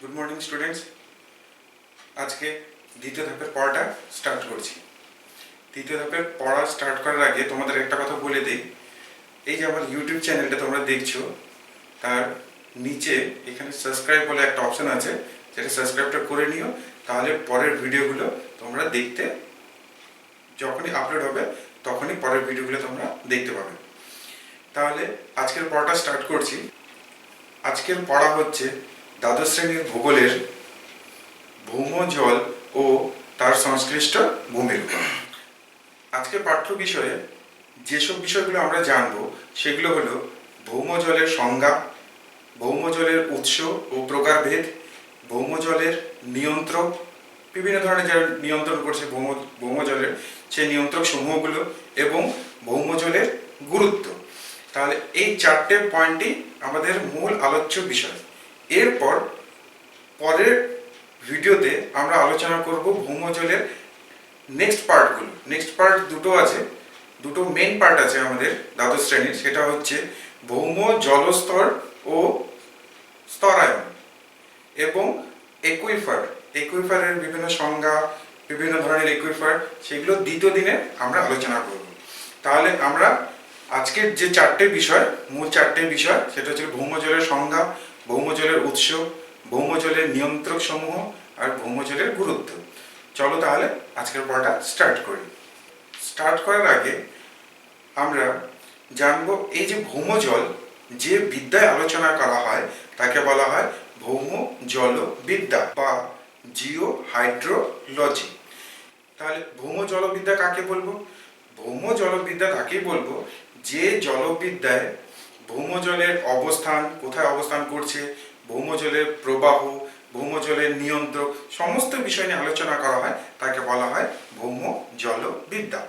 Good morning students আজকে দ্বিতীয় ধাপের পড়াটা স্টার্ট করছি। দ্বিতীয় ধাপের পড়া স্টার্ট করার আগে তোমাদের একটা কথা বলে দিই। এই যে আমার ইউটিউব চ্যানেলটা তোমরা দেখছ, তার নিচে এখানে সাবস্ক্রাইব বলে একটা অপশন আছে, যেটা সাবস্ক্রাইবটা করে নিও, তাহলে পরের ভিডিওগুলো তোমরা দেখতে যখনই আপলোড হবে, তখনই পরের ভিডিওগুলো তোমরা দেখতে পাবে। তাহলে আজকের পড়াটা স্টার্ট করছি। আজকের পড়া হচ্ছে দ্বাদশ শ্রেণির ভূগোলের ভৌম জল ও তার সংশ্লিষ্ট ভূমির আজকের পাঠ্য বিষয়ে যেসব বিষয়গুলো আমরা জানব, সেগুলো হলো ভৌম জলের সংজ্ঞা ভৌম জলের উৎস ও প্রকারভেদ ভৌম জলের নিয়ন্ত্রক, বিভিন্ন ধরনের যারা নিয়ন্ত্রণ করছে ভৌম ভৌম জলের সেই নিয়ন্ত্রক সমূহগুলো এবং ভৌম জলের গুরুত্ব। তাহলে এই চারটে পয়েন্টই আমাদের মূল আলোচ্য বিষয়। এরপর পরের ভিডিওতে আমরা আলোচনা করব ভৌমজলের নেক্সট পার্টগুলো নেক্সট পার্ট দুটো আছে, দুটো মেন পার্ট আছে আমাদের দ্বাদশ শ্রেণির। সেটা হচ্ছে ভৌম, জলস্তর ও স্তরায়ন এবং একুইফার একুইফারের বিভিন্ন সংজ্ঞা, বিভিন্ন ধরনের একুইফার সেগুলো দ্বিতীয় দিনে আমরা আলোচনা করব। তাহলে আমরা আজকের যে চারটে বিষয়, মূল চারটে বিষয়, সেটা হচ্ছে ভৌমজলের সংজ্ঞা ভৌমজলের উৎস, ভৌমজলের নিয়ন্ত্রক সমূহ আর ভৌমজলের গুরুত্ব। চলো তাহলে আজকের পড়াটা স্টার্ট করি। স্টার্ট করার আগে আমরা জানব এই যে ভৌমজল যে বিদ্যায় আলোচনা করা হয়, তাকে বলা হয় ভৌম জলবিদ্যা বা জিও হাইড্রোলজি তাহলে ভৌম জলবিদ্যা কাকে বলব? ভৌম জলবিদ্যা তাকেই বলব? যে জলবিদ্যায় ভৌমজলের অবস্থান কোথায় অবস্থান করছে, ভৌমজলের প্রবাহ, ভৌমজলের নিয়ন্ত্রক, সমস্ত বিষয় নিয়ে আলোচনা করা হয়। তাকে বলা হয় ভৌম জলবিদ্যা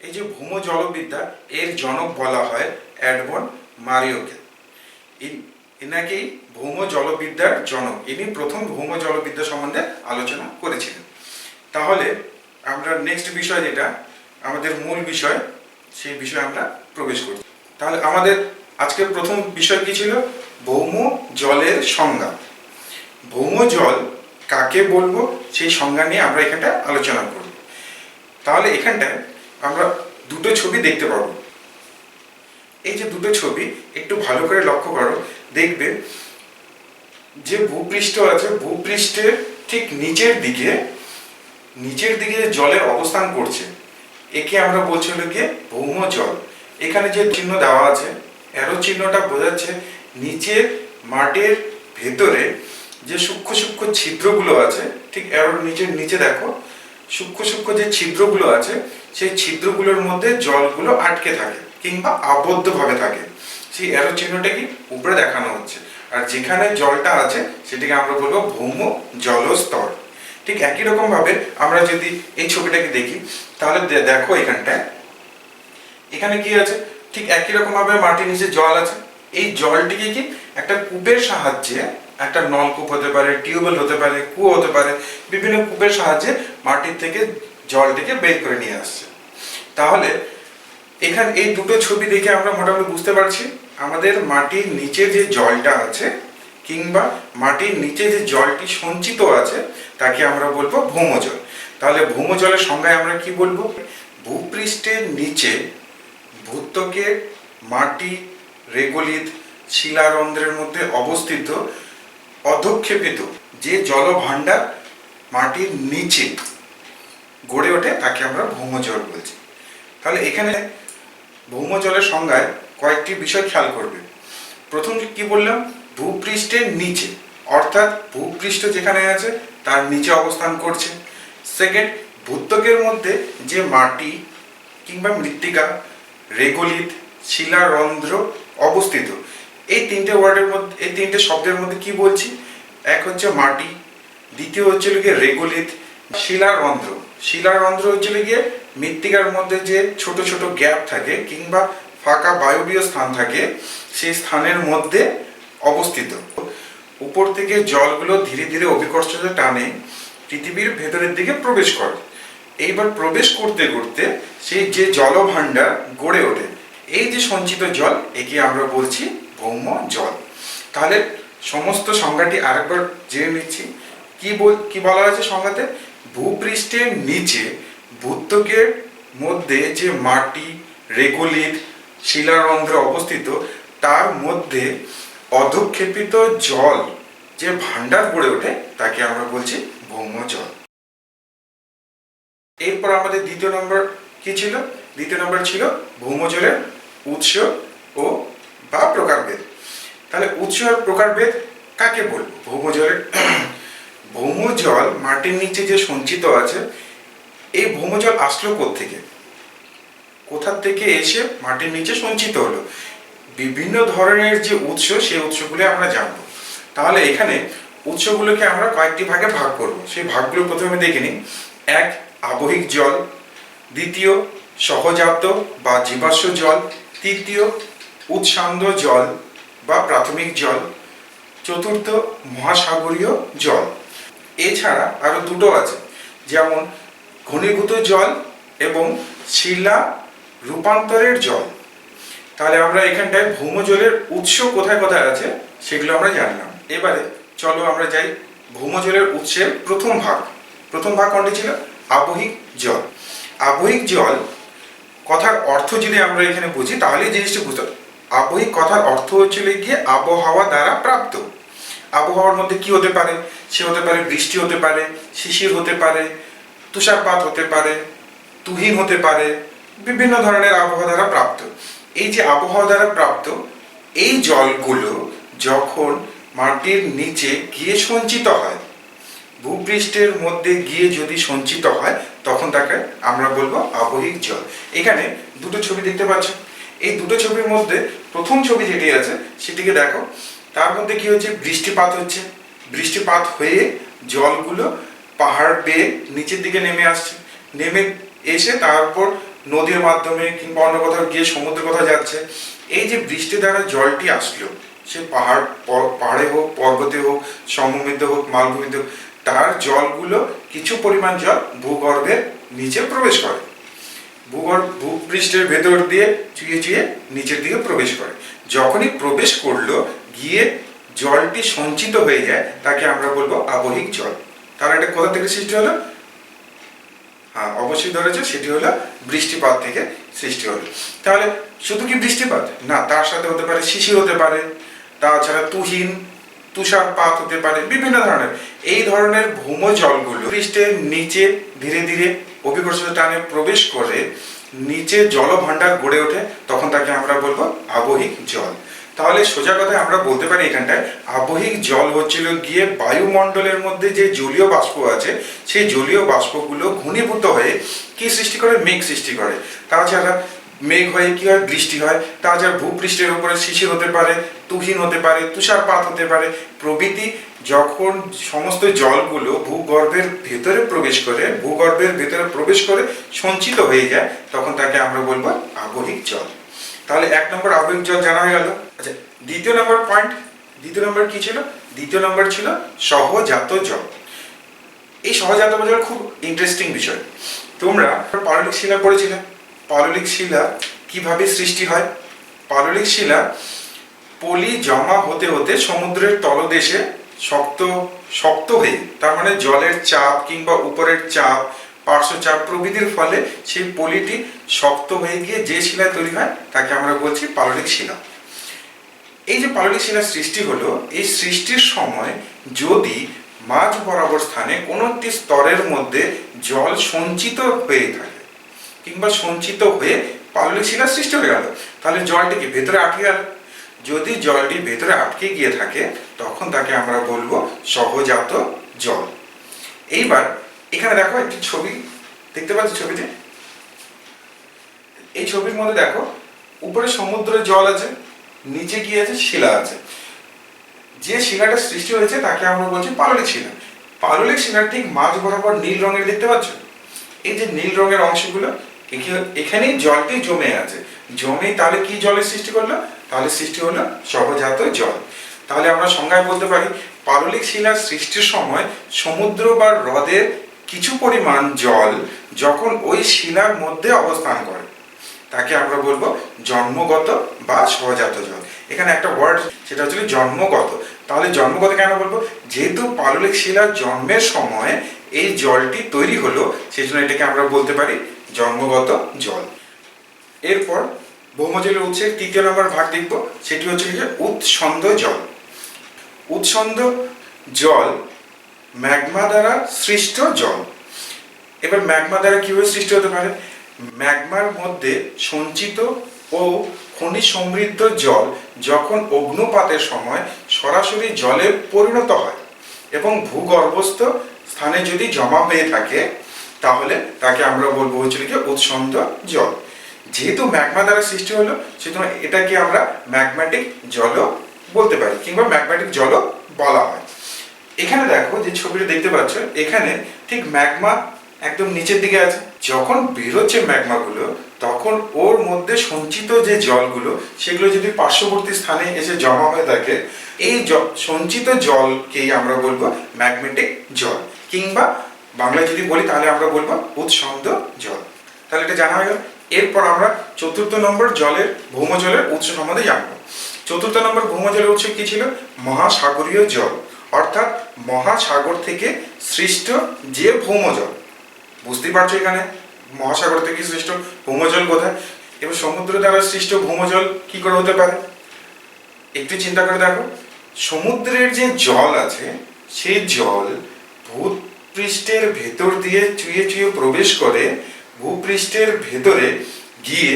এই যে ভৌম জলবিদ্যা এর জনক বলা হয় অ্যাডবন মারিওকে। এনাকেই ভৌম জলবিদ্যার জনক। ইনি প্রথম ভৌম জলবিদ্যা সম্বন্ধে আলোচনা করেছিলেন। তাহলে আমরা নেক্সট বিষয় যেটা, আমাদের মূল বিষয়, সেই বিষয়ে আমরা প্রবেশ করি তাহলে আমাদের আজকের প্রথম বিষয় কি ছিল? ভৌম জলের সংজ্ঞা। ভৌম জল কাকে বলব? সেই সংজ্ঞা নিয়ে আমরা এখানটা আলোচনা করব। তাহলে এখানটায় আমরা দুটো ছবি দেখতে পাবো। এই যে দুটো ছবি, একটু ভালো করে লক্ষ্য করো। দেখবে যে ভূপৃষ্ঠ আছে, ভূপৃষ্ঠের ঠিক নিচের দিকে নিচের দিকে যে জলের অবস্থান করছে, একে আমরা বলছি হলো গিয়ে ভৌম জল। এখানে যে চিহ্ন দেওয়া আছে অ্যারো চিহ্নটা বোঝাচ্ছে নিচের মাটির ভেতরে যে সূক্ষ্ম সূক্ষ্ম ছিদ্রগুলো আছে, ঠিক অ্যারোর নিচের নিচে দেখো, সূক্ষ্ম সূক্ষ্ম যে ছিদ্রগুলো আছে, সেই ছিদ্রগুলোর মধ্যে জলগুলো আটকে থাকে কিংবা আবদ্ধভাবে থাকে। সেই অ্যারো চিহ্নটা কি? উপরে দেখানো হচ্ছে। আর যেখানে জলটা আছে, সেটিকে আমরা বলব ভৌম জলস্তর। ঠিক একই রকম ভাবে আমরা যদি এই ছবিটাকে দেখি, তাহলে দেখো এখানটায়। এখানে কি আছে? ঠিক একই রকম ভাবে মাটির নিচে জল আছে। এই জলটিকে কি একটা কূপের সাহায্যে একটা নলকূপ হতে পারে, টিউবওয়েল হতে পারে, কুয়ো হতে পারে, বিভিন্ন কূপের সাহায্যে মাটির থেকে জলটিকে বের করে নিয়ে আসছে। তাহলে এখানে এই দুটো ছবি দেখে আমরা মোটামুটি বুঝতে পারছি, আমাদের মাটির নিচে যে জলটা আছে কিংবা মাটির নিচে যে জলটি সঞ্চিত আছে, তাকে আমরা বলব ভৌমজল। তাহলে ভৌমজলের সংজ্ঞায় আমরা কি বলব? ভূপৃষ্ঠের নিচে ভূত্বকের মাটি, রেগলিত শিলারন্ধ্রের মধ্যে অবস্থিত, অধক্ষেপিত যে জলভাণ্ডার মাটির নিচে গড়ে ওঠে, তাকে আমরা ভৌমজল বলছি। তাহলে এখানে ভৌমজলের সংজ্ঞায় কয়েকটি বিষয় খেয়াল করবে। প্রথম কি বললাম? ভূপৃষ্ঠের নিচে, অর্থাৎ ভূপৃষ্ঠ যেখানে আছে, তার নিচে অবস্থান করছে। সেকেন্ড ভূত্বকের মধ্যে যে মাটি কিংবা মৃত্তিকা রেগলিত শিলারন্ধ্র অবস্থিত। এই তিনটে ওয়ার্ডের মধ্যে, এই তিনটে শব্দের মধ্যে কি বলছি? এক হচ্ছে মাটি, দ্বিতীয় হচ্ছে গিয়ে রেগলিত শিলারন্ধ্র। শিলারন্ধ্র হচ্ছে গিয়ে মৃত্তিকার মধ্যে যে ছোট ছোট গ্যাপ থাকে কিংবা ফাঁকা বায়বীয় স্থান থাকে, সেই স্থানের মধ্যে অবস্থিত। উপর থেকে জলগুলো ধীরে ধীরে অভিকর্ষতে টানে, পৃথিবীর ভেতরের দিকে প্রবেশ করে। এইবার প্রবেশ করতে করতে সেই যে জলভাণ্ডার গড়ে ওঠে, এই যে সঞ্চিত জল, একে আমরা বলছি ভৌম জল। তাহলে সমস্ত সংজ্ঞাটি আরেকবার জেনে নিচ্ছি। কি বল, কি বলা হয়েছে সংজ্ঞাতে? ভূপৃষ্ঠের নিচে ভূত্বকের মধ্যে যে মাটি, রেগুলিত শিলারন্ধ্র অবস্থিত, তার মধ্যে অধক্ষেপিত জল যে ভান্ডার গড়ে ওঠে, তাকে আমরা বলছি ভৌম জল। এরপর আমাদের দ্বিতীয় নম্বর কি ছিল? দ্বিতীয় নম্বর ছিল ভৌমজলের উৎস ও বা প্রকারভেদ। তাহলে উৎস আর প্রকারভেদ কাকে বলব? ভৌমজলের ভৌমজল মাটির নিচে যে সঞ্চিত আছে, এই ভৌমজল আসলো থেকে কোথার থেকে এসে মাটির নিচে সঞ্চিত হলো? বিভিন্ন ধরনের যে উৎস, সেই উৎসগুলো আমরা জানব। তাহলে এখানে উৎসগুলোকে আমরা কয়েকটি ভাগে ভাগ করব। সেই ভাগগুলো প্রথমে দেখে নিই। এক আবহিক জল, দ্বিতীয় সহজাত বা জীবাশ্ম জল, তৃতীয় উৎসান্দ জল বা প্রাথমিক জল, চতুর্থ মহাসাগরীয় জল। এছাড়া আরও দুটো আছে, যেমন ঘনীভূত জল এবং শিলা রূপান্তরের জল। তাহলে আমরা এখানটায় ভৌমজলের উৎস কোথায় কোথায় আছে, সেগুলো আমরা জানলাম। এবারে চলো আমরা যাই ভৌমজলের উৎসের প্রথম ভাগ। প্রথম ভাগ কোনটি ছিল? আবহিক জল। আবহিক জল কথার অর্থ যদি আমরা এখানে বুঝি তাহলে জিনিসটা বুঝতে। আবহিক কথার অর্থ হচ্ছিল গিয়ে আবহাওয়া দ্বারা প্রাপ্ত। আবহাওয়ার মধ্যে কি হতে পারে? সে হতে পারে বৃষ্টি হতে পারে, শিশির হতে পারে, তুষারপাত হতে পারে, তুহিন হতে পারে, বিভিন্ন ধরনের আবহাওয়া দ্বারা প্রাপ্ত। এই যে আবহাওয়া দ্বারা প্রাপ্ত, এই জলগুলো যখন মাটির নিচে গিয়ে সঞ্চিত হয় ভূপৃষ্ঠের মধ্যে গিয়ে যদি সঞ্চিত হয়, তখন তাকে আমরা বলব আবহিক জল। এখানে দুটো ছবি দেখতে পাচ্ছ। এই দুটো ছবির মধ্যে প্রথম ছবি যেটি আছে, সেটিকে দেখো। তার মধ্যে কি হচ্ছে? বৃষ্টিপাত হচ্ছে। বৃষ্টিপাত হয়ে জলগুলো পাহাড় বেয়ে নিচের দিকে নেমে আসছে। নেমে এসে তারপর নদীর মাধ্যমে কিংবা অন্য কোথাও গিয়ে সমুদ্র কোথাও যাচ্ছে। এই যে বৃষ্টি দ্বারা জলটি আসলো, সে পাহাড়, পাহাড়ে হোক, পর্বতে হোক, সমভূমিতে হোক, মালভূমিতে হোক তার জলগুলো কিছু পরিমাণ জল ভূগর্ভের নিচে প্রবেশ করে। ভূগর্ভ, ভূপৃষ্ঠের ভেতর দিয়ে চুয়ে চুয়ে নিচের দিকে প্রবেশ করে। যখনই প্রবেশ করল, গিয়ে জলটি সঞ্চিত হয়ে যায়, তাকে আমরা বলব আবহিক জল। তার এটা কোথা থেকে সৃষ্টি হলো? হ্যাঁ অবশ্যই ধরেছে, সেটি হলো বৃষ্টিপাত থেকে সৃষ্টি হলো। তাহলে, শুধু কি বৃষ্টিপাত? না, তার সাথে হতে পারে শিশির হতে পারে, তাছাড়া তুহিন তুষারপাত হতে পারে, বিভিন্ন ধরনের। এই ধরনের ভৌম জলগুলো পৃষ্ঠের নিচে ধীরে ধীরে অভিকর্ষিত টানে প্রবেশ করে নিচে জলভাণ্ডার গড়ে ওঠে, তখন তাকে আমরা বলব আবহিক জল। তাহলে সোজা কথায় আমরা বলতে পারি এখানটায়, আবহিক জল হচ্ছিল গিয়ে বায়ুমণ্ডলের মধ্যে যে জলীয় বাষ্প আছে, সেই জলীয় বাষ্পগুলো ঘনীভূত হয়ে কি সৃষ্টি করে? মেঘ সৃষ্টি করে। তাছাড়া মেঘ হয়ে কি হয়? বৃষ্টি হয়। তাছাড়া ভূপৃষ্ঠের উপরে শিশির হতে পারে, তুহিন হতে পারে, তুষারপাত হতে পারে, প্রভৃতি যখন সমস্ত জলগুলো ভূগর্ভের ভেতরে প্রবেশ করে, ভূগর্ভের ভেতরে প্রবেশ করে সঞ্চিত হয়ে যায়, তখন তাকে আমরা বলব আবহিক জল। তাহলে এক নম্বর আবহিক জল জানা হয়ে গেল। আচ্ছা দ্বিতীয় নম্বর পয়েন্ট দ্বিতীয় নম্বর কি ছিল? দ্বিতীয় নম্বর ছিল সহজাত জল। এই সহজাত জল খুব ইন্টারেস্টিং বিষয়। তোমরা পাললিক শিলা পড়েছিলে? পাললিক শিলা কীভাবে সৃষ্টি হয়? পাললিক শিলা পলি জমা হতে হতে সমুদ্রের তলদেশে শক্ত শক্ত হয়ে, তার মানে জলের চাপ কিংবা উপরের চাপ, পার্শ্বচাপ প্রভৃতির ফলে সেই পলিটি শক্ত হয়ে গিয়ে যে শিলা তৈরি হয়, তাকে আমরা বলছি পাললিক শিলা। এই যে পাললিক শিলার সৃষ্টি হলো, এই সৃষ্টির সময় যদি মাঝ বরাবর স্থানে কোনো একটি স্তরের মধ্যে জল সঞ্চিত হয়ে থাকে কিংবা সঞ্চিত হয়ে পাললিক শিলার সৃষ্টি হয়ে গেল। তাহলে জলটি কি ভেতরে আটকে গেল? যদি জলটি ভেতরে আটকে গিয়ে থাকে, তখন তাকে আমরা বলব সহজাত জল। এইবার এখানে দেখো একটি ছবি। দেখতে পাচ্ছ ছবিতে? এই ছবির মধ্যে দেখো, উপরে সমুদ্রের জল আছে, নিচে কি আছে? শিলা আছে। যে শিলাটা সৃষ্টি হয়েছে, তাকে আমরা বলছি পাললিক শিলা। পাললিক শিলার ঠিক মাঝ বরাবর নীল রঙের, দেখতে পাচ্ছ? এই যে নীল রঙের অংশগুলো এখে- এখানেই জলটি জমে আছে। জমে, তাহলে কি জলের সৃষ্টি করল? তাহলে সৃষ্টি হলো সহজাত জল। তাহলে আমরা সংজ্ঞায় বলতে পারি পাললিক শিলার সৃষ্টির সময় সমুদ্র বা হ্রদের কিছু পরিমাণ জল যখন ওই শিলার মধ্যে অবস্থান করে, তাকে আমরা বলব জন্মগত বা সহজাত জল। এখানে একটা ওয়ার্ড সেটা হচ্ছে জন্মগত। তাহলে জন্মগত কেন বলব? যেহেতু পাললিক শিলার জন্মের সময় এই জলটি তৈরি হলো, সেই জন্য এটাকে আমরা বলতে পারি জন্মগত জল। এরপর ভৌমজলের উৎসের তৃতীয় নম্বর ভাগ দেখব, সেটি হচ্ছে যে উৎসন্দ জল। উৎসন্দ জল ম্যাগমা দ্বারা সৃষ্ট জল। এবার ম্যাগমা দ্বারা কীভাবে সৃষ্টি হতে পারে? ম্যাগমার মধ্যে সঞ্চিত ও খনিজ সমৃদ্ধ জল যখন অগ্নুপাতের সময় সরাসরি জলে পরিণত হয় এবং ভূগর্ভস্থ স্থানে যদি জমা হয়ে থাকে তাহলে তাকে আমরা বলব হচ্ছে কি উৎসন্দ জল। যেহেতু ম্যাগমা দ্বারা সৃষ্টি হলো সেজন্য এটাকে আমরা ম্যাগম্যাটিক জলও বলতে পারি, কিংবা ম্যাগম্যাটিক জলও বলা হয়। এখানে দেখো যে ছবিটা দেখতে পাচ্ছ, এখানে ঠিক ম্যাগমা একদম নিচের দিকে আছে। যখন বেরোচ্ছে ম্যাগমাগুলো, তখন ওর মধ্যে সঞ্চিত যে জলগুলো, সেগুলো যদি পার্শ্ববর্তী স্থানে এসে জমা হয়ে থাকে, এই সঞ্চিত জলকেই আমরা বলব ম্যাগমেটিক জল, কিংবা বাংলায় যদি বলি, তাহলে আমরা বলব উৎসন্দ জল। তাহলে এটা জানা হয়ে গেল। এরপর আমরা চতুর্থ নম্বর জলের ভৌম জলের উৎস সম্বন্ধে জানব। চতুর্থ নম্বর ভৌম জলের উৎস কি ছিল? মহাসাগরীয় জল। অর্থাৎ মহাসাগর থেকে সৃষ্ট যে ভৌম জল বুঝতেই পারছ এখানে, মহাসাগর থেকে সৃষ্ট ভৌমজল কোথায়? এবং সমুদ্র দ্বারা সৃষ্ট ভৌমজল কি করে হতে পারে? একটু চিন্তা করে দেখো। সমুদ্রের যে জল আছে, সেই জল ভূপৃষ্ঠের ভেতর দিয়ে চুয়ে চুয়ে প্রবেশ করে, ভূপৃষ্ঠের ভেতরে গিয়ে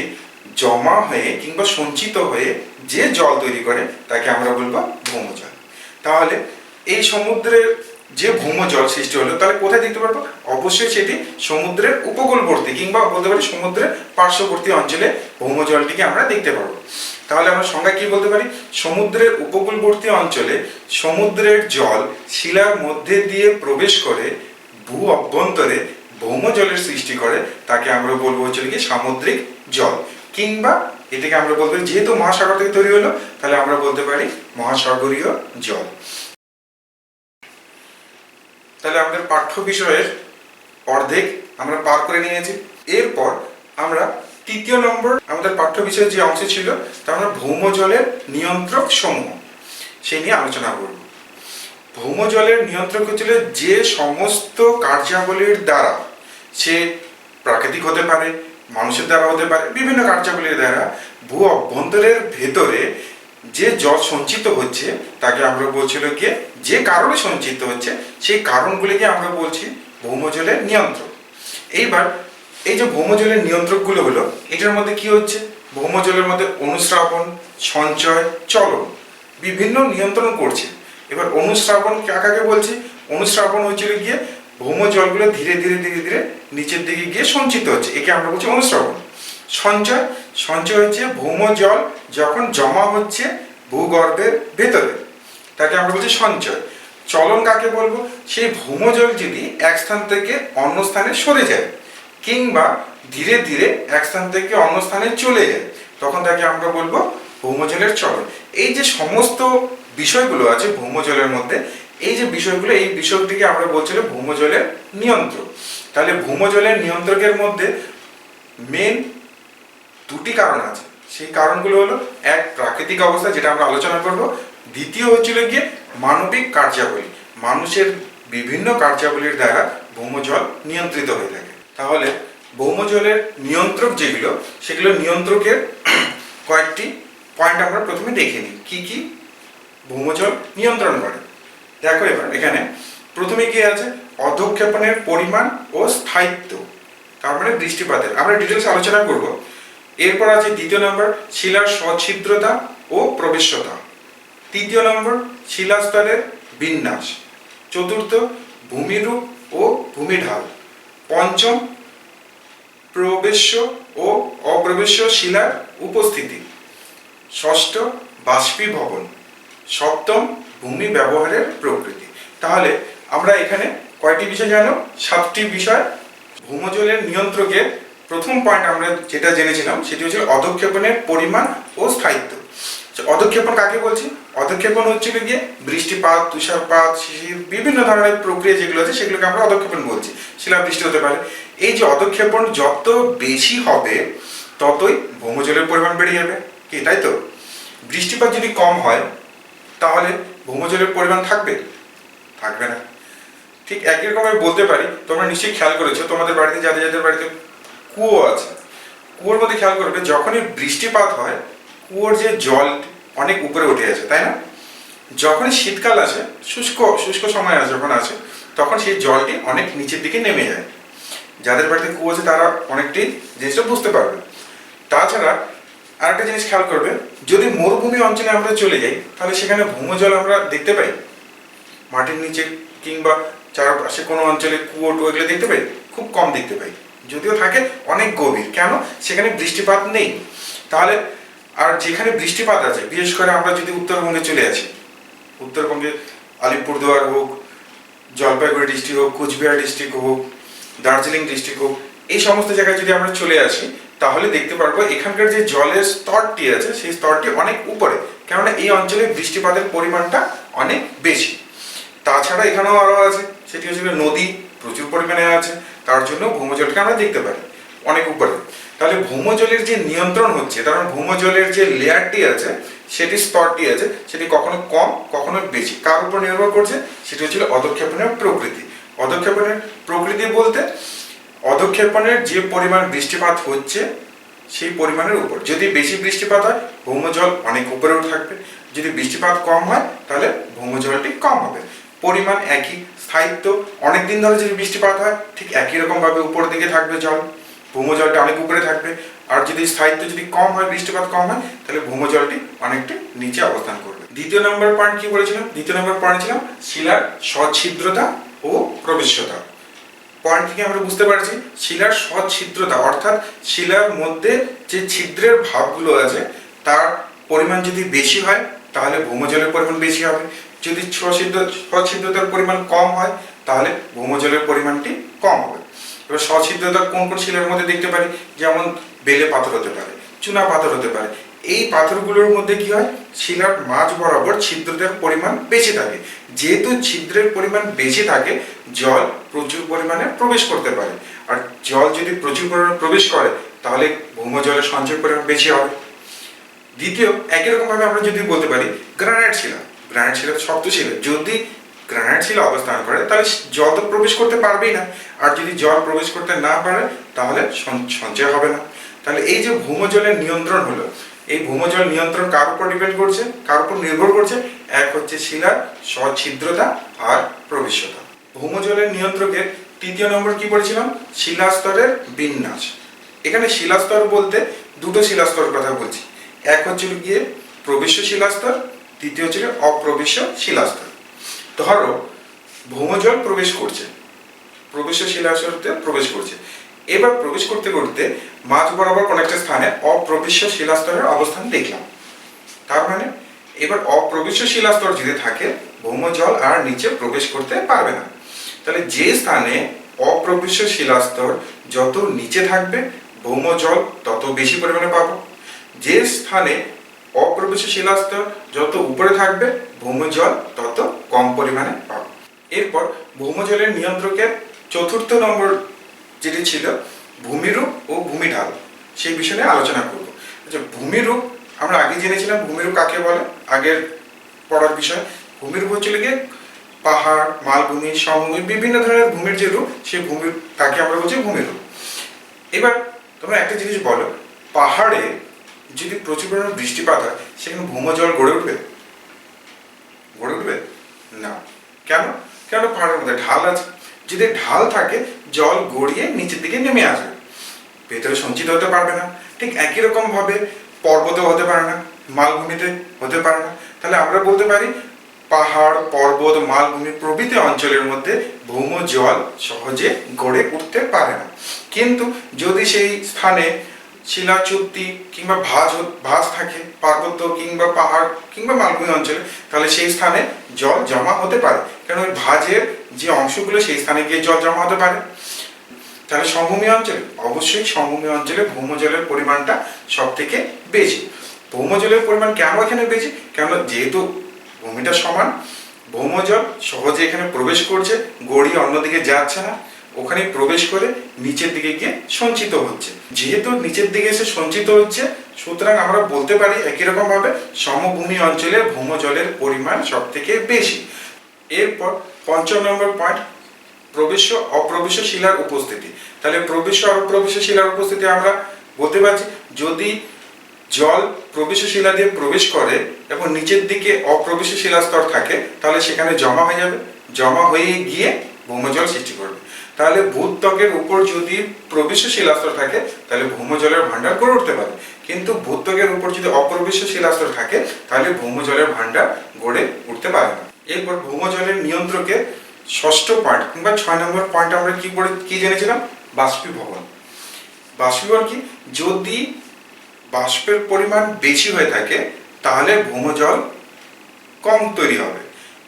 জমা হয়ে কিংবা সঞ্চিত হয়ে যে জল তৈরি করে, তাকে আমরা বলব ভৌমজল। তাহলে এই সমুদ্রের যে ভৌমজল সৃষ্টি হলো, তাহলে কোথায় দেখতে পারব? অবশ্যই সেটি সমুদ্রের উপকূলবর্তী কিংবা বলতে পারি সমুদ্রের পার্শ্ববর্তী অঞ্চলে ভৌমজলটিকে আমরা দেখতে পারব। তাহলে আমরা সংজ্ঞা কি বলতে পারি? সমুদ্রের উপকূলবর্তী অঞ্চলে সমুদ্রের জল শিলার মধ্যে দিয়ে প্রবেশ করে ভূ অভ্যন্তরে ভৌমজলের সৃষ্টি করে, তাকে আমরা বলব হচ্ছে কি সামুদ্রিক জল। কিংবা এটাকে আমরা বলতে পারি, যেহেতু মহাসাগর থেকে তৈরি হলো, তাহলে আমরা বলতে পারি মহাসাগরীয় জল। তাহলে আমাদের পাঠ্য বিষয়ের অর্ধেক আমরা পার করে নিয়েছি। এরপর আমরা তৃতীয় নম্বর, আমাদের পাঠ্য বিষয়ের যে অংশ ছিল, তা আমরা ভৌমজলের নিয়ন্ত্রক সমূহ। সেই নিয়ে আলোচনা করব। ভৌমজলের নিয়ন্ত্রক হচ্ছিল যে সমস্ত কার্যাবলীর দ্বারা সে প্রাকৃতিক হতে পারে, মানুষের দ্বারা হতে পারে, বিভিন্ন কার্যাবলীর দ্বারা ভূ অভ্যন্তরের ভেতরে যে জল সঞ্চিত হচ্ছে, তাকে আমরা বলছিল গিয়ে যে কারণে সঞ্চিত হচ্ছে, সেই কারণগুলিকে আমরা বলছি ভৌমজলের নিয়ন্ত্রক। এইবার এই যে ভৌমজলের নিয়ন্ত্রকগুলো হলো, এটার মধ্যে কি হচ্ছে? ভৌমজলের মধ্যে অনুস্রাবণ, সঞ্চয়, চলন বিভিন্ন নিয়ন্ত্রণ করছে। এবার অনুস্রাবণ কাকাকে বলছি অনুস্রাবণ হচ্ছিল গিয়ে ভৌম জলগুলো ধীরে ধীরে ধীরে ধীরে নিচের দিকে গিয়ে সঞ্চিত হচ্ছে। একে আমরা বলছি অনুশ্রাবণ। সঞ্চয় সঞ্চয় হচ্ছে ভৌম জল যখন জমা হচ্ছে ভূগর্ভের ভেতরে। তাকে আমরা বলছি সঞ্চয়। চলন কাকে বলব? সেই ভৌম জল যদি এক স্থান থেকে অন্য স্থানে সরে যায় কিংবা ধীরে ধীরে এক স্থান থেকে অন্য স্থানে চলে যায়, তখন তাকে আমরা বলব ভৌমজলের চলন। এই যে সমস্ত বিষয়গুলো আছে ভৌমজলের মধ্যে, এই যে বিষয়গুলো, এই বিষয়টিকে আমরা বলছিলাম ভৌমজলের নিয়ন্ত্রক। তাহলে ভৌমজলের নিয়ন্ত্রকের মধ্যে মেন দুটি কারণ আছে। সেই কারণগুলো হলো, এক, প্রাকৃতিক অবস্থা, যেটা আমরা আলোচনা করব। দ্বিতীয় হচ্ছিল গিয়ে মানবিক কার্যাবলী। মানুষের বিভিন্ন কার্যাবলীর দ্বারা ভৌমজল নিয়ন্ত্রিত হয়ে থাকে। তাহলে ভৌমজলের নিয়ন্ত্রক যেগুলো, সেগুলো নিয়ন্ত্রকের কয়েকটি পয়েন্ট আমরা প্রথমে দেখে নিই। কি কি? ভৌমজল নিয়ন্ত্রণ করে। দেখো এবার, এখানে প্রথমে কি আছে? অধক্ষেপণের পরিমাণ ও স্থায়িত্ব, তার মানে বৃষ্টিপাতের আমরা ডিটেলস আলোচনা করব। এরপর আছে দ্বিতীয় নম্বর শিলার সচ্ছিদ্রতা ও প্রবেশ্যতা। তৃতীয় নম্বর শিলাস্তরের বিন্যাস। চতুর্থ, ভূমিরূপ ও ভূমিঢাল। পঞ্চম, প্রবেশ্য ও অপ্রবেশ্য শিলার উপস্থিতি। ষষ্ঠ বাষ্পীভবন, সপ্তম ভূমি ব্যবহারের প্রকৃতি। তাহলে আমরা এখানে কয়টি বিষয় জানো সাতটি বিষয়। ভূমজলের নিয়ন্ত্রকের প্রথম পয়েন্ট আমরা যেটা জেনেছিলাম, সেটি হচ্ছে অধক্ষেপণের পরিমাণ ও স্থায়িত্ব। অধক্ষেপণ কাকে বলছি? অধক্ষেপণ হচ্ছে গিয়ে বৃষ্টিপাত, তুষারপাত, শিশির, বিভিন্ন ধরনের প্রক্রিয়া যেগুলো আছে, সেগুলোকে আমরা অধক্ষেপণ বলছি। শিলাবৃষ্টি হতে পারে। এই যে অধক্ষেপণ যত বেশি হবে, ততই ভৌমজলের পরিমাণ বেড়ে যাবে। কি, তাই তো? বৃষ্টিপাত যদি কম হয়, তাহলে ভৌমজলের পরিমাণ থাকবে? থাকবে না। ঠিক একই রকম আমি বলতে পারি, তোমরা নিশ্চয়ই খেয়াল করেছ, তোমাদের বাড়িতে, যাদের যাদের বাড়িতে কুয়ো আছে, কুয়োর মধ্যে খেয়াল করবে, যখনই বৃষ্টিপাত হয়, কুয়োর যে জল অনেক উপরে উঠে আছে তাই না? যখনই শীতকাল আসে, শুষ্ক শুষ্ক সময় আছে যখন আছে তখন সেই জলটি অনেক নিচের দিকে নেমে যায়। যাদের বাড়িতে কুয়ো আছে, তারা অনেকটাই জিনিসটা বুঝতে পারবে। তাছাড়া আরেকটা জিনিস খেয়াল করবে যদি মরুভূমি অঞ্চলে আমরা চলে যাই, তাহলে সেখানে ভূমজল আমরা দেখতে পাই। মাটির নিচে কিংবা চারপাশে কোনো অঞ্চলে কুয়ো টুয়ো এগুলো দেখতে পাই, খুব কম দেখতে পাই। যদিও থাকে, অনেক গভীর। কেন? সেখানে বৃষ্টিপাত নেই। তাহলে, আর যেখানে বৃষ্টিপাত আছে, বিশেষ করে আমরা যদি উত্তরবঙ্গে চলে আসি, উত্তরবঙ্গে আলিপুরদুয়ার হোক, জলপাইগুড়ি ডিস্ট্রিক্ট হোক, কোচবিহার ডিস্ট্রিক্ট হোক, দার্জিলিং ডিস্ট্রিক্ট হোক এই সমস্ত জায়গায় যদি আমরা চলে আসি, তাহলে দেখতে পারব এখানকার যে জলের স্তরটি আছে, সেই স্তরটি অনেক উপরে। কেননা এই অঞ্চলে বৃষ্টিপাতের পরিমাণটা অনেক বেশি। তাছাড়া এখানেও আরও আছে, সেটি হচ্ছে নদী প্রচুর পরিমাণে আছে, তার জন্য ভৌমজলকে আমরা দেখতে পারি অনেক উপরে। তাহলে ভৌমজলের যে নিয়ন্ত্রণ হচ্ছে কারণ ভৌমজলের যে লেয়ারটি আছে, সেটি স্তরটি আছে, সেটি কখনো কম, কখনো বেশি। কার উপর নির্ভর করছে? সেটি হচ্ছে অধক্ষেপণের প্রকৃতি। অধক্ষেপণের প্রকৃতি বলতে অধক্ষেপণের যে পরিমাণ বৃষ্টিপাত হচ্ছে, সেই পরিমাণের উপর। যদি বেশি বৃষ্টিপাত হয় ভৌমজল অনেক উপরেও থাকবে। যদি বৃষ্টিপাত কম হয়, তাহলে ভৌমজলটি কম হবে। পরিমাণ একই, স্থায়িত্ব। অনেক দিন ধরে যদি বৃষ্টিপাত হয়, ঠিক একই রকম ভাবে উপর দিকে থাকবে জল। ভৌমজলটা অনেক উপরে থাকবে। আর যদি স্থায়িত্ব যদি কম হয়, বৃষ্টিপাত কম হয়, তাহলে ভৌমজলটি অনেকটা নিচে অবস্থান করবে। দ্বিতীয় নম্বর পয়েন্ট কি বলেছিলাম? দ্বিতীয় নম্বর পয়েন্ট ছিলাম শিলার সচ্ছিদ্রতা ও প্রবেশ্যতা পয়েন্ট থেকে আমরা বুঝতে পারছি শিলার সচ্ছিদ্রতা, অর্থাৎ শিলার মধ্যে যে ছিদ্রের ভাবগুলো আছে, তার পরিমাণ যদি বেশি হয়, তাহলে ভৌমজলের পরিমাণ বেশি হবে। যদি সছিদ্র সচ্ছিদ্রতার পরিমাণ কম হয়, তাহলে ভৌমজলের পরিমাণটি কম হবে। এবার সচ্ছিদ্রতা কোন কোন শিলার মধ্যে দেখতে পারি? যেমন বেলে পাথর হতে পারে, চুনা পাথর হতে পারে। এই পাথরগুলোর মধ্যে কি হয়? শিলার মাঝ বরাবর ছিদ্রতার পরিমাণ বেশি থাকে। যেহেতু ছিদ্রের পরিমাণ বেশি থাকে, জল প্রচুর পরিমাণে প্রবেশ করতে পারে। আর জল যদি প্রচুর পরিমাণে প্রবেশ করে, তাহলে ভৌমজলের সঞ্চয় পরিমাণ বেশি হবে। দ্বিতীয়, একই রকমভাবে আমরা যদি বলতে পারি, গ্রানাইট শিলা। গ্রানাইট শিলা শক্ত শিলা। যদি গ্রানাইট শিলা অবস্থান করে, তাহলে জল তো প্রবেশ করতে পারবেই না। আর যদি জল প্রবেশ করতে না পারে, তাহলে সঞ্চ- সঞ্চয় হবে না। তাহলে এই যে ভৌমজলের নিয়ন্ত্রণ হলো, এই ভৌমজল নিয়ন্ত্রণ কার উপর ডিপেন্ড করছে? কার উপর নির্ভর করছে? এক হচ্ছে শিলার সচ্ছিদ্রতা আর প্রবেশ্যতা। ভৌমজলের নিয়ন্ত্রকের তৃতীয় নম্বর কি বলেছিলাম? শিলাস্তরের বিন্যাস। এখানে শিলাস্তর বলতে দুটো শিলাস্তর কথা বলছি। এক হচ্ছে গিয়ে প্রবেশ্য শিলাস্তর দ্বিতীয় হচ্ছে অপ্রবেশ্য শিলাস্তর। ধরো, ভৌমজল প্রবেশ করছে। প্রবেশ্য শিলাস্তরতে প্রবেশ করছে। এবার প্রবেশ করতে করতে মাঝ বরাবর কোন একটা স্থানে অপ্রবেশ্য শিলাস্তরের অবস্থান দেখলাম। তার মানে এবার অপ্রবেশ্য শিলাস্তর যদি থাকে, ভৌমজল আর নিচে প্রবেশ করতে পারবে না। তাহলে যে স্থানে অপ্রবেশ্য শিলাস্তর যত নিচে থাকবে, ভৌমজল তত বেশি পরিমাণে পাবো। যে স্থানে অপ্রবেশ্য শিলাস্তর যত উপরে থাকবে, ভৌমজল তত কম পরিমাণে পাবো। এরপর ভৌমজলের নিয়ন্ত্রকের চতুর্থ নম্বর যেটি ছিল, ভূমিরূপ ও ভূমিঢাল, সেই বিষয়ে আলোচনা করব। আচ্ছা ভূমিরূপ আমরা আগে জেনেছিলাম ভূমিরূপ কাকে বলে, আগের পড়ার বিষয়। ভূমিরূপ হচ্ছিল গিয়ে পাহাড়, মালভূমি, সমভূমি, বিভিন্ন ধরনের ভূমির যে রূপ, সেই ভূমির, তাকে আমরা বলছি ভূমিরূপ। এবার তোমরা একটা জিনিস বলো, পাহাড়ে যদি প্রচুর পরিমাণে বৃষ্টিপাত হয়, সেখানে ভূমজল গড়ে উঠবে? গড়ে উঠবে? না। কেন? কেন পাহাড়ের মধ্যে ঢাল আছে? যদি ঢাল থাকে, জল গড়িয়ে নিচের দিকে নেমে আসবে। ভেতরে সঞ্চিত হতে পারবে না। ঠিক একই রকম ভাবে পর্বতেও হতে পারে না, মালভূমিতে হতে পারে না। তাহলে আমরা বলতে পারি পাহাড়, পর্বত, মালভূমি প্রভৃতি অঞ্চলের মধ্যে ভৌম জল সহজে গড়ে উঠতে পারে না। কিন্তু যদি সেই স্থানে শিলা চুক্তি কিংবা ভাঁজ ভাঁজ থাকে, পার্বত্য কিংবা পাহাড় কিংবা মালভূমি অঞ্চলে, তাহলে সেই স্থানে জল জমা হতে পারে। কারণ ওই ভাঁজের যে অংশগুলো, সেই স্থানে গিয়ে জল জমা হতে পারে। তাহলে সমভূমি অঞ্চলে, অবশ্যই সমভূমি অঞ্চলে ভৌমজলের পরিমাণটা সব থেকে বেশি ভৌমজলের পরিমাণ কেন এখানে বেশি? কেন যেহেতু ভূমিটা সমান ভৌমজল সহজে এখানে প্রবেশ করছে, গড়িয়ে অন্যদিকে যাচ্ছে না। ওখানে প্রবেশ করে নিচের দিকে গিয়ে সঞ্চিত হচ্ছে। যেহেতু নিচের দিকে এসে সঞ্চিত হচ্ছে, সুতরাং আমরা বলতে পারি একই রকম ভাবে সমভূমি অঞ্চলে ভৌমজলের পরিমাণ সব থেকে বেশি। এরপর পঞ্চম নম্বর পয়েন্ট প্রবেশ অপ্রবেশ শিলার উপস্থিতি। তাহলে প্রবেশ অপ্রবেশ শিলার উপস্থিতি আমরা বলতে পারছি, যদি জল প্রবেশ শিলা দিয়ে প্রবেশ করে এবং নিচের দিকে অপ্রবেশ শিলাস্তর থাকে, তাহলে সেখানে জমা হয়ে যাবে। জমা হয়ে গিয়ে ভৌমজল সৃষ্টি করবে। তাহলে ভূত্বকের উপর যদি প্রবেশ শিলাস্তর থাকে, তাহলে ভৌমজলের ভান্ডার গড়ে উঠতে পারে। কিন্তু ভূত্বকের উপর যদি অপ্রবেশ শিলাস্তর থাকে, তাহলে ভৌমজলের ভান্ডার গড়ে উঠতে পারে না। এরপর ভৌমজলের নিয়ন্ত্রকের ষষ্ঠ পয়েন্ট কিংবা ছয় নম্বর পয়েন্ট আমরা কি করে, কি জেনেছিলাম? বাষ্পীভবন। বাষ্পীভবন কি? যদি বাষ্পের পরিমাণ বেশি হয়ে থাকে, তাহলে ভৌমজল কম তৈরি হবে।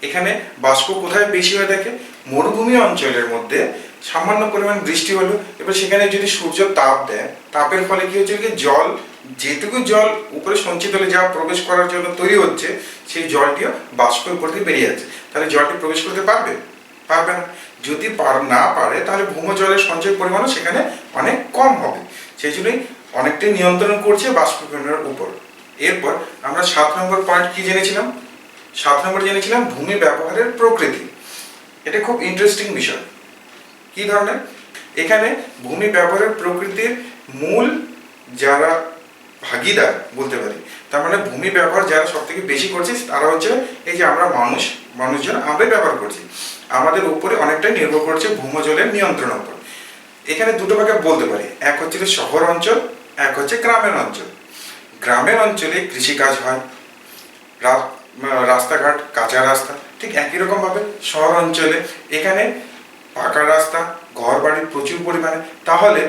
এখানে বাষ্প কোথায় বেশি হয়ে থাকে? মরুভূমি অঞ্চলের মধ্যে। সামান্য পরিমাণ বৃষ্টি হলো। এবার সেখানে যদি সূর্য তাপ দেয়, তাপের ফলে কি হচ্ছে? জল, যেটুকু জল উপরে সঞ্চিত হলে যা প্রবেশ করার জন্য তৈরি হচ্ছে, সেই জলটিও বাষ্পের উপর দিয়ে বেরিয়ে যাচ্ছে। তাহলে জলটি প্রবেশ করতে পারবে? পারবে না যদি পার, না পারে, তাহলে ভূমজলের সঞ্চয় পরিমাণও সেখানে অনেক কম হবে। সেই জন্যই অনেকটাই নিয়ন্ত্রণ করছে বাষ্পীকরণের উপর। এরপর আমরা সাত নম্বর পয়েন্ট কি জেনেছিলাম? সাত নম্বর জেনেছিলাম ভূমি ব্যবহারের প্রকৃতি। এটা খুব ইন্টারেস্টিং বিষয়। কি ধরনের? এখানে ভূমি ব্যবহারের প্রকৃতির মূল যারা ভাগিদার, বলতে পারি তার মানে ভূমি ব্যবহার যারা সব থেকে বেশি করছে, তারা হচ্ছে এই যে আমরা মানুষ, মানুষজন আমরাই ব্যবহার করছি। আমাদের উপরে অনেকটাই নির্ভর করছে ভূমজলের নিয়ন্ত্রণের উপর। এখানে দুটো ভাগে বলতে পারি। এক হচ্ছে শহর অঞ্চল, এক হচ্ছে গ্রামের অঞ্চল। গ্রামের অঞ্চলে কৃষিকাজ হয় রাস্তাঘাট, কাঁচা রাস্তা, ঠিক একই রকম ভাবে শহর অঞ্চলে। এখানে পাকা রাস্তা ঘর বাড়ি প্রচুর পরিমাণে। তাহলে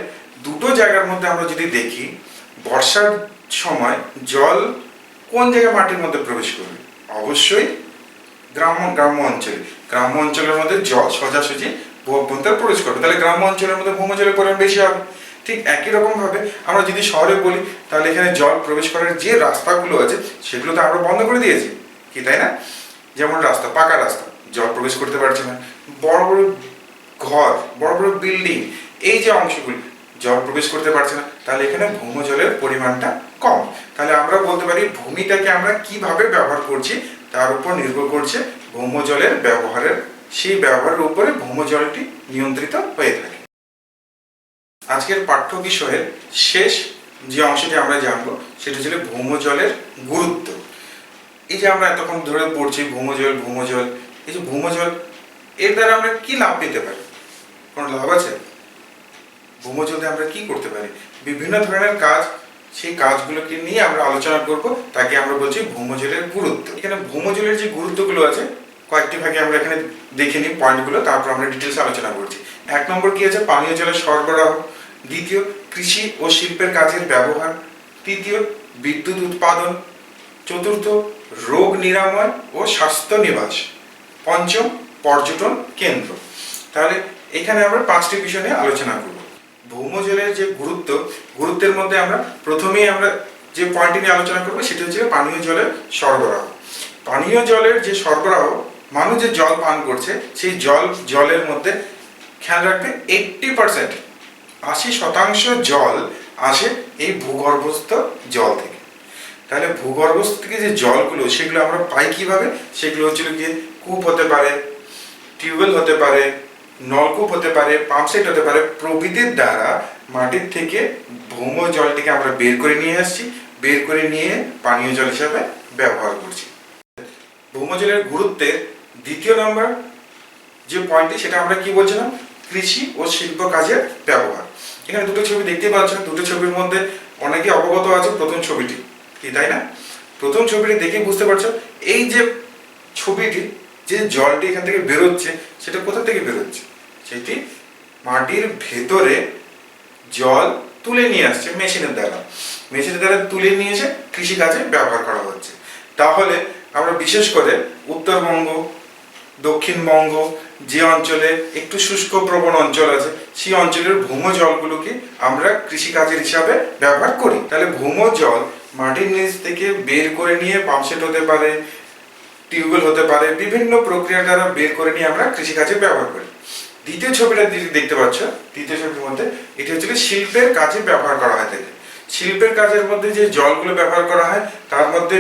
দুটো জায়গার মধ্যে আমরা যদি দেখি, বর্ষার সময় জল কোন জায়গায় মাটির মধ্যে প্রবেশ করবে? অবশ্যই গ্রাম্য গ্রাম্য অঞ্চলে। গ্রাম্য অঞ্চলের মধ্যে জল সোজাসুজি ভূমধ্যে প্রবেশ করবে। তাহলে গ্রাম্য অঞ্চলের মধ্যে ভূমজলের পরিমাণ বেশি হবে। ঠিক একই রকম ভাবে আমরা যদি শহরে বলি, তাহলে এখানে জল প্রবেশ করার যে রাস্তাগুলো আছে সেগুলো তো আমরা বন্ধ করে দিয়েছি। কি তাই না? যেমন রাস্তা, পাকা রাস্তা। জল প্রবেশ করতে পারছে না। বড় বড় ঘর, বড় বড় বিল্ডিং, এই যে অংশগুলি, জল প্রবেশ করতে পারছে না। তাহলে এখানে ভৌমজলের পরিমাণটা কম। তাহলে আমরা বলতে পারি ভূমিটাকে আমরা কীভাবে ব্যবহার করছি, তার উপর নির্ভর করছে ভৌমজলের ব্যবহারের। সেই ব্যবহারের উপরে ভৌমজলটি নিয়ন্ত্রিত হয়ে থাকে। আজকের পাঠ্য বিষয়ের শেষ যে অংশটি আমরা জানব, সেটা ছিল ভৌমজলের গুরুত্ব। এই যে আমরা এতক্ষণ ধরে পড়ছি ভৌমজল ভৌমজল, এই যে ভৌমজল, এর দ্বারা আমরা কি লাভ পেতে পারি? কোনো লাভ আছে? ভৌমজল আমরা কি করতে পারি? বিভিন্ন ধরনের কাজ সেই কাজগুলোকে নিয়ে আমরা আলোচনা করব। তাকে আমরা বলছি ভৌমজলের গুরুত্ব। এখানে ভৌমজলের যে গুরুত্বগুলো আছে, কয়েকটি ভাগে আমরা এখানে দেখে নিই পয়েন্টগুলো, তারপর আমরা ডিটেলস আলোচনা করছি। এক নম্বর কি আছে? পানীয় জলের সরবরাহ। দ্বিতীয়, কৃষি ও শিল্পের কাজের ব্যবহার। তৃতীয়, বিদ্যুৎ উৎপাদন। চতুর্থ, রোগ নিরাময় ও স্বাস্থ্য নিবাস। পঞ্চম, পর্যটন কেন্দ্র। তাহলে এখানে আমরা পাঁচটি বিষয় নিয়ে আলোচনা করব। ভৌমজলের যে গুরুত্ব, গুরুত্বের মধ্যে আমরা প্রথমেই আমরা যে পয়েন্টটি নিয়ে আলোচনা করব, সেটা হচ্ছে পানীয় জলের সরবরাহ। পানীয় জলের যে সরবরাহ, মানুষ যে জল পান করছে, সেই জল, জলের মধ্যে খেয়াল রাখবে এইটটি পার্সেন্ট আশি শতাংশ জল আসে এই ভূগর্ভস্থ জল থেকে। তাহলে ভূগর্ভস্থ থেকে যে জলগুলো, সেগুলো আমরা পাই কীভাবে? সেগুলো হচ্ছিল গিয়ে কূপ হতে পারে, টিউবওয়েল হতে পারে নলকূপ হতে পারে পাম্পসেট হতে পারে, প্রভৃতির দ্বারা মাটির থেকে ভৌম জলটিকে আমরা বের করে নিয়ে আসছি, বের করে নিয়ে পানীয় জল হিসাবে ব্যবহার করছি। ভৌমজলের গুরুত্বের দ্বিতীয় নম্বর যে পয়েন্টটি সেটা আমরা কি বলছিলাম? কৃষি ও শিল্প কাজের ব্যবহার। এখানে দুটো ছবি দেখতে পাচ্ছ দুটো ছবির মধ্যে অনেকে অবগত আছে প্রথম ছবিটি। কি, তাই না? প্রথম ছবিটি দেখে বুঝতে পারছ, এই যে ছবিটি, যে জলটি এখান থেকে বেরোচ্ছে, সেটা কোথা থেকে বেরোচ্ছে? সেটি মাটির ভেতরে জল তুলে নিয়ে আসছে মেশিনের দ্বারা। মেশিনের দ্বারা তুলে নিয়ে এসে কৃষিকাজে ব্যবহার করা হচ্ছে। তাহলে আমরা বিশেষ করে উত্তরবঙ্গ, দক্ষিণবঙ্গ যে অঞ্চলে একটু শুষ্ক প্রবণ অঞ্চল আছে, সেই অঞ্চলের ভৌম জলগুলোকে আমরা কৃষিকাজের হিসাবে ব্যবহার করি। তাহলে ভৌম জল মাটির নিচ থেকে বের করে নিয়ে পাম্পসেট হতে পারে, টিউবওয়েল হতে পারে, বিভিন্ন প্রক্রিয়া দ্বারা বের করে নিয়ে আমরা কৃষিকাজে ব্যবহার করি। দ্বিতীয় ছবিটা দেখতে পাচ্ছ, দ্বিতীয় ছবির মধ্যে, এটি হচ্ছে শিল্পের কাজে ব্যবহার করা হয় থাকে শিল্পের কাজের মধ্যে যে জলগুলো ব্যবহার করা হয়, তার মধ্যে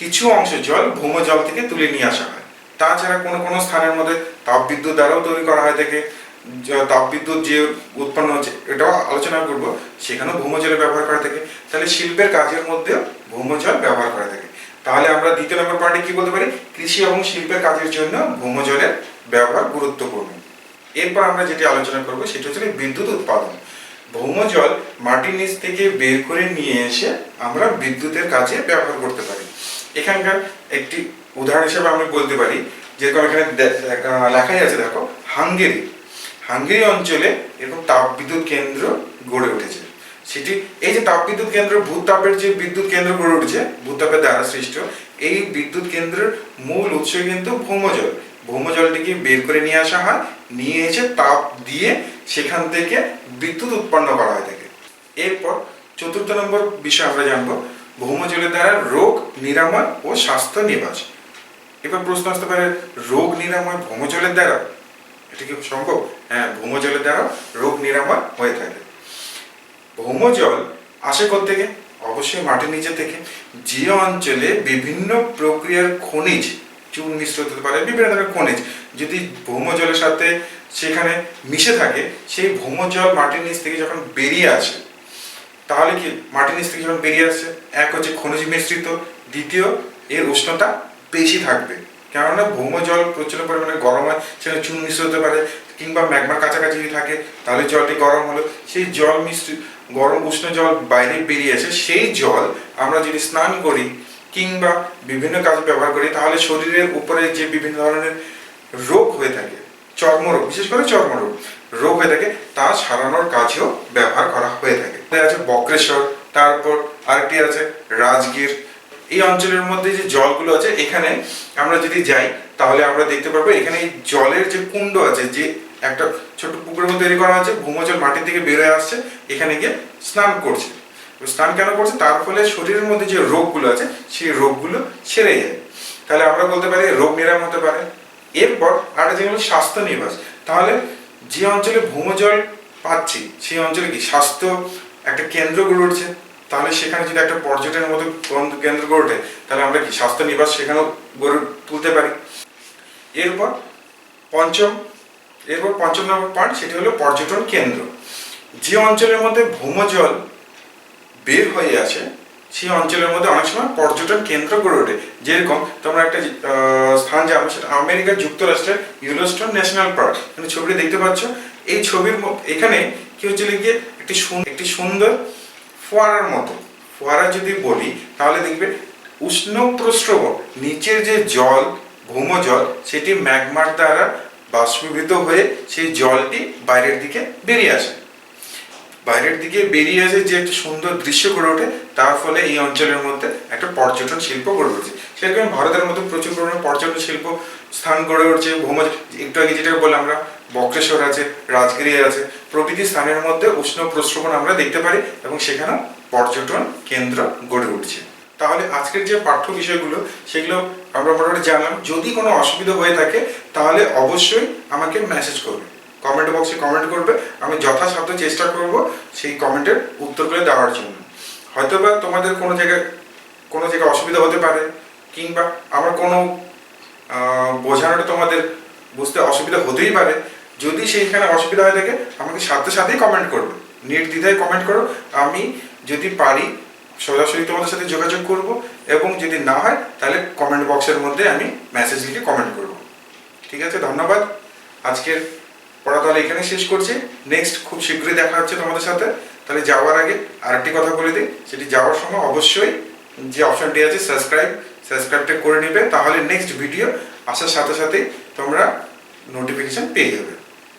কিছু অংশ জল ভৌম জল থেকে তুলে নিয়ে আসা হয়। তাছাড়া কোনো কোনো স্থানের মধ্যে তাপবিদ্যুৎ দ্বারাও তৈরি করা হয় থাকে তাপবিদ্যুৎ যে উৎপন্ন হচ্ছে, এটাও আলোচনা করব, সেখানেও ভৌমজলের ব্যবহার করা থাকে। তাহলে শিল্পের কাজের মধ্যেও ভৌমজল ব্যবহার করা থাকে। তাহলে আমরা দ্বিতীয় নম্বর পয়েন্টে কি বলতে পারি? কৃষি এবং শিল্পের কাজের জন্য ভৌমজলের ব্যবহার গুরুত্বপূর্ণ। এরপর আমরা যেটি আলোচনা করব, সেটি হচ্ছে বিদ্যুৎ উৎপাদন। ভৌমজল মাটির নিচ থেকে বের করে নিয়ে এসে আমরা বিদ্যুতের কাজে ব্যবহার করতে পারি। এখানকার একটি উদাহরণ হিসেবে আমি বলতে পারি যেরকম এখানে লেখাই আছে, দেখো, হাঙ্গেরি। হাঙ্গেরি অঞ্চলে এরকম তাপবিদ্যুৎ কেন্দ্র গড়ে উঠেছে। সেটি, এই যে তাপবিদ্যুৎ কেন্দ্র ভূতাপের যে বিদ্যুৎ কেন্দ্র গড়ে উঠেছে ভূতাপের দ্বারা সৃষ্ট, এই বিদ্যুৎ কেন্দ্রের মূল উৎস কিন্তু ভৌমজল। ভৌমজলটিকে বের করে নিয়ে আসা হয় নিয়ে এসে তাপ দিয়ে সেখান থেকে বিদ্যুৎ উৎপন্ন করা হয় থাকে এরপর চতুর্থ নম্বর বিষয় আমরা জানব ভৌমজলের দ্বারা রোগ নিরাময় ও স্বাস্থ্য নিবাস। এবার প্রশ্ন আসতে পারে, রোগ নিরাময় ভৌমজলের দ্বারা এটা কি সম্ভব? হ্যাঁ ভৌমজলের দ্বারা রোগ নিরাময় হয়ে থাকে। ভৌমজল আসে থেকে? অবশ্যই মাটির নিচে থেকে। যে অঞ্চলে বিভিন্ন প্রক্রিয়ার খনিজ, চুন মিশ্র হতে পারে, বিভিন্ন ধরনের খনিজ। যদি ভৌমজলের সাথে সেখানে মিশে থাকে, সেই ভৌমজল মাটির নিচ থেকে যখন বেরিয়ে আসে, তাহলে কি মাটির নিচ থেকে যখন বেরিয়ে আসছে এক হচ্ছে খনিজ মিশ্রিত, দ্বিতীয় এর উষ্ণতা বেশি থাকবে। কেননা ভৌমজল প্রচুর পরিমাণে গরম হয়, সেখানে চুন মিশ্র হতে পারে, কিংবা ম্যাগমার কাছাকাছি যদি থাকে, তাহলে জলটি গরম হলো। সেই জল মিশ্রিত গরম উষ্ণ জল বাইরে বেরিয়ে আসে, সেই জল আমরা যদি স্নান করি, কিংবা বিভিন্ন কাজে ব্যবহার করি, তাহলে শরীরের উপরে যে বিভিন্ন ধরনের রোগ হয়ে থাকে, চর্মরোগ, বিশেষ করে চর্মরোগ। রোগ হয়ে থাকে, তা সারানোর কাজেও ব্যবহার করা হয়ে থাকে। আছে বক্রেশ্বর, তারপর আরেকটি আছে রাজগীর। এই অঞ্চলের মধ্যে যে জলগুলো আছে, এখানে আমরা যদি যাই, তাহলে আমরা দেখতে পারব এখানে জলের যে কুণ্ড আছে, যে একটা ছোট পুকুরের মধ্যে তৈরি করা আছে ভূমজল মাটি থেকে বেরোয় আসছে, এখানে গিয়ে স্নান করছে। স্নান কেন করছে? তার ফলে শরীরের মধ্যে যে রোগগুলো আছে, সেই রোগগুলো সেরে যায়। তাহলে আমরা বলতে পারি রোগ নিরাময় হতে পারে। এরপর আর যেগুলো স্বাস্থ্য নিবাস তাহলে যে অঞ্চলে ভূমজল পাচ্ছি, সেই অঞ্চলে কি স্বাস্থ্য একটা কেন্দ্র গড়ে উঠছে? তাহলে সেখানে যদি একটা পর্যটনের মতো কেন্দ্র- গড়ে ওঠে, তাহলে আমরা কি স্বাস্থ্য নিবাস সেখানেও গড়ে তুলতে পারি? এরপর পঞ্চম এরপর পঞ্চম নম্বর পয়েন্ট সেটি হলো পর্যটন কেন্দ্র। যে অঞ্চলের মধ্যে ভূমজল বের হয়ে আসে সেই অঞ্চলের মধ্যে অনেক সময় পর্যটন কেন্দ্র গড়ে ওঠে। যেরকম তোমরা একটা স্থান যাব সেটা আমেরিকার যুক্তরাষ্ট্রের ইউলোস্টোন ন্যাশনাল পার্ক। এখানে ছবিটি দেখতে পাচ্ছ। এই ছবির এখানে কি হচ্ছে গিয়ে একটি একটি সুন্দর ফোয়ারার মতো। ফোয়ারা যদি বলি, তাহলে দেখবে উষ্ণ প্রস্রবণ নিচের যে জল ভৌমজল সেটি ম্যাগমার দ্বারা বাষ্পীভূত হয়ে সেই জলটি বাইরের দিকে বেরিয়ে আসে। বাইরের দিকে বেরিয়ে আসে যে একটা সুন্দর দৃশ্য গড়ে ওঠে, তার ফলে এই অঞ্চলের মধ্যে একটা পর্যটন শিল্প গড়ে উঠছে। সেরকম ভারতের মধ্যে প্রচুর পরিমাণে পর্যটন শিল্প স্থান গড়ে উঠছে। ভৌম একটু আগে যেটা বললাম আমরা, বক্রেশ্বর আছে, রাজগিরি আছে, প্রভৃতি স্থানের মধ্যে উষ্ণ প্রশ্রবণ আমরা দেখতে পারি এবং সেখানে পর্যটন কেন্দ্র গড়ে উঠছে। তাহলে আজকের যে পাঠ্য বিষয়গুলো, সেগুলো আমরা মোটামুটি জানলাম। যদি কোনো অসুবিধা হয়ে থাকে, তাহলে অবশ্যই আমাকে মেসেজ করবে। কমেন্ট বক্সে কমেন্ট করবে। আমি যথাসাধ্য চেষ্টা করব সেই কমেন্টের উত্তর উত্তরগুলো দেওয়ার জন্য। হয়তোবা তোমাদের কোনো জায়গায় কোনো জায়গায় অসুবিধা হতে পারে, কিংবা আমার কোনো বোঝানোটা তোমাদের বুঝতে অসুবিধা হতেই পারে। যদি সেইখানে অসুবিধা হয়ে থাকে আমাকে সাথে সাথেই কমেন্ট করবে। নির্দ্বিধায় কমেন্ট করো। আমি যদি পারি, সরাসরি তোমাদের সাথে যোগাযোগ করব এবং যদি না হয়, তাহলে কমেন্ট বক্সের মধ্যে আমি মেসেজ লিখে কমেন্ট করব। ঠিক আছে, ধন্যবাদ। আজকের পড়া তাহলে এখানে শেষ করছি। নেক্সট খুব শীঘ্রই দেখা হচ্ছে তোমাদের সাথে। তাহলে যাওয়ার আগে আরেকটি কথা বলে দিই, সেটি যাওয়ার সময় অবশ্যই যে অপশানটি আছে সাবস্ক্রাইব সাবস্ক্রাইবটা করে নেবে। তাহলে নেক্সট ভিডিও আসার সাথে সাথে তোমরা নোটিফিকেশান পেয়ে যাবে।